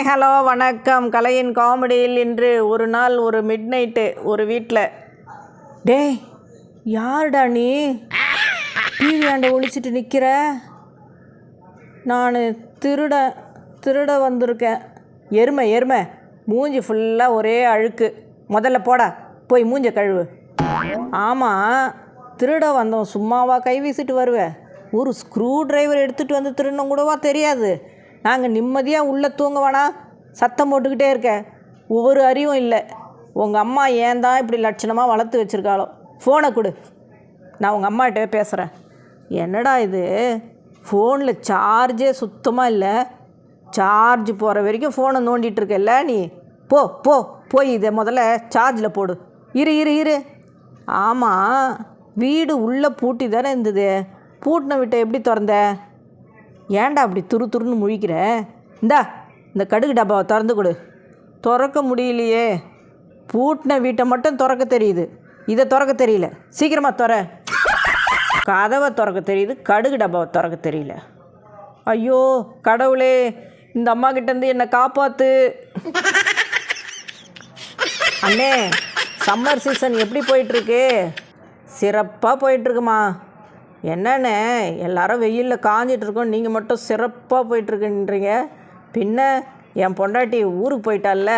Hi hello வணக்கம். கலையின் காமெடியில் இன்று ஒரு நாள் ஒரு மிட் நைட்டு ஒரு வீட்டில் டேய் யாருடா நீ? டிவி ஆண்ட ஒழிச்சிட்டு நிற்கிற நான் திருட திருட வந்திருக்கேன். எருமை எருமை. மூஞ்சி ஃபுல்லாக ஒரே அழுக்கு. முதல்ல போடா போய் மூஞ்ச கழுவு. ஆமாம் திருட வந்தோம் சும்மாவா கை வீசிட்டு வருவேன் ஒரு ஸ்க்ரூ டிரைவர் எடுத்துகிட்டு வந்து திருடணும் கூடவா தெரியாது. நாங்கள் நிம்மதியாக உள்ளே தூங்க வேணாம் சத்தம் போட்டுக்கிட்டே இருக்க. ஒரு அறிவும் இல்லை. உங்கள் அம்மா ஏன் தான் இப்படி லட்சணமாக வளர்த்து வச்சுருக்காளோ? ஃபோனை கொடு. நான் உங்கள் அம்மாகிட்ட பேசுகிறேன் என்னடா இது? ஃபோனில் சார்ஜே சுத்தமாக இல்லை. சார்ஜ் போகிற வரைக்கும் ஃபோனை நோண்டிகிட்டு இருக்கல்ல நீ? போ போ போய் இதை முதல்ல சார்ஜில் போடு. இரு இரு இரு. ஆமாம் வீடு உள்ளே பூட்டி தானே இருந்தது. பூட்டின விட்ட எப்படி திறந்த? ஏன்டா அப்படி துரு துருன்னு முழிக்கிற? இந்தா இந்த கடுகு டப்பாவை திறந்து கொடு. திறக்க முடியலையே. பூட்டின வீட்டை மட்டும் திறக்க தெரியுது. இதை திறக்க தெரியல. சீக்கிரமாக திற. கதவை திறக்க தெரியுது கடுகு டப்பாவை திறக்க தெரியல. ஐயோ கடவுளே இந்த அம்மா கிட்டேருந்து என்னை காப்பாற்று அண்ணே சம்மர் சீசன் எப்படி போயிட்டுருக்கு சிறப்பாக போயிட்டுருக்குமா என்னண்ணே எல்லாரும் வெயிலில் காஞ்சிட்ருக்கோம் நீங்கள் மட்டும் சிறப்பாக போயிட்டுருக்குன்றீங்க. பின்ன என் பொண்டாட்டி ஊருக்கு போயிட்டால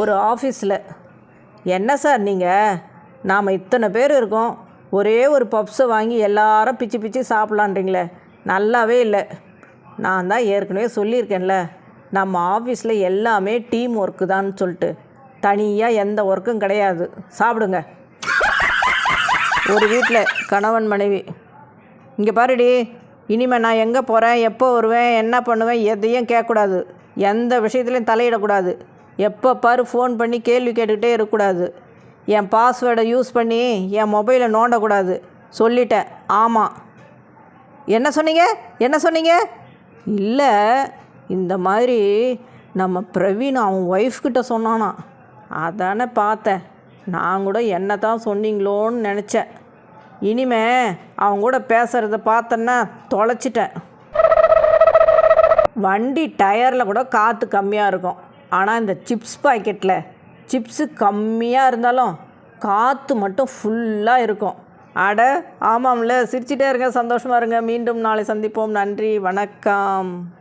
ஒரு ஆஃபீஸில் என்ன சார் நீங்கள் நாம் இத்தனை பேர் இருக்கோம். ஒரே ஒரு பப்ஸை வாங்கி எல்லாரும் பிச்சு பிச்சு சாப்பிட்லான்றீங்களே. நல்லாவே இல்லை. நான் தான் ஏற்கனவே சொல்லியிருக்கேன்ல. நம்ம ஆஃபீஸில் எல்லாமே டீம் ஒர்க்கு தான் சொல்லிட்டு. தனியாக எந்த ஒர்க்கும் கிடையாது. சாப்பிடுங்க. ஒரு வீட்டில் கணவன் மனைவி. இங்கே பாருடி இனிமேல் நான் எங்கே போகிறேன் எப்போ வருவேன் என்ன பண்ணுவேன் எதையும் கேட்கக்கூடாது. எந்த விஷயத்துலையும் தலையிடக்கூடாது. எப்போ பாரு ஃபோன் பண்ணி கேள்வி கேட்டுக்கிட்டே இருக்கக்கூடாது. என் பாஸ்வேர்டை யூஸ் பண்ணி என் மொபைலை நோண்டக்கூடாது. சொல்லிட்டேன். ஆமாம் என்ன சொன்னீங்க? என்ன சொன்னீங்க? இல்லை இந்த மாதிரி நம்ம பிரவீன் அவன் ஒய்ஃப்கிட்ட சொன்னானா. அதானே பார்த்தேன். நான் கூட என்ன தான் சொன்னீங்களோன்னு நினச்சேன். இனிமே அவங்க கூட பேசுகிறத பார்த்தேன்னா தொலைச்சிட்டேன். வண்டி டயரில் கூட காற்று கம்மியாக இருக்கும். ஆனால் இந்த சிப்ஸ் பாக்கெட்டில் சிப்ஸு கம்மியாக இருந்தாலும் காற்று மட்டும் ஃபுல்லாக இருக்கும். அட ஆமாம்ல. சிரிச்சிட்டே இருங்க. சந்தோஷமாக இருங்க. மீண்டும் நாளை சந்திப்போம். நன்றி. வணக்கம்.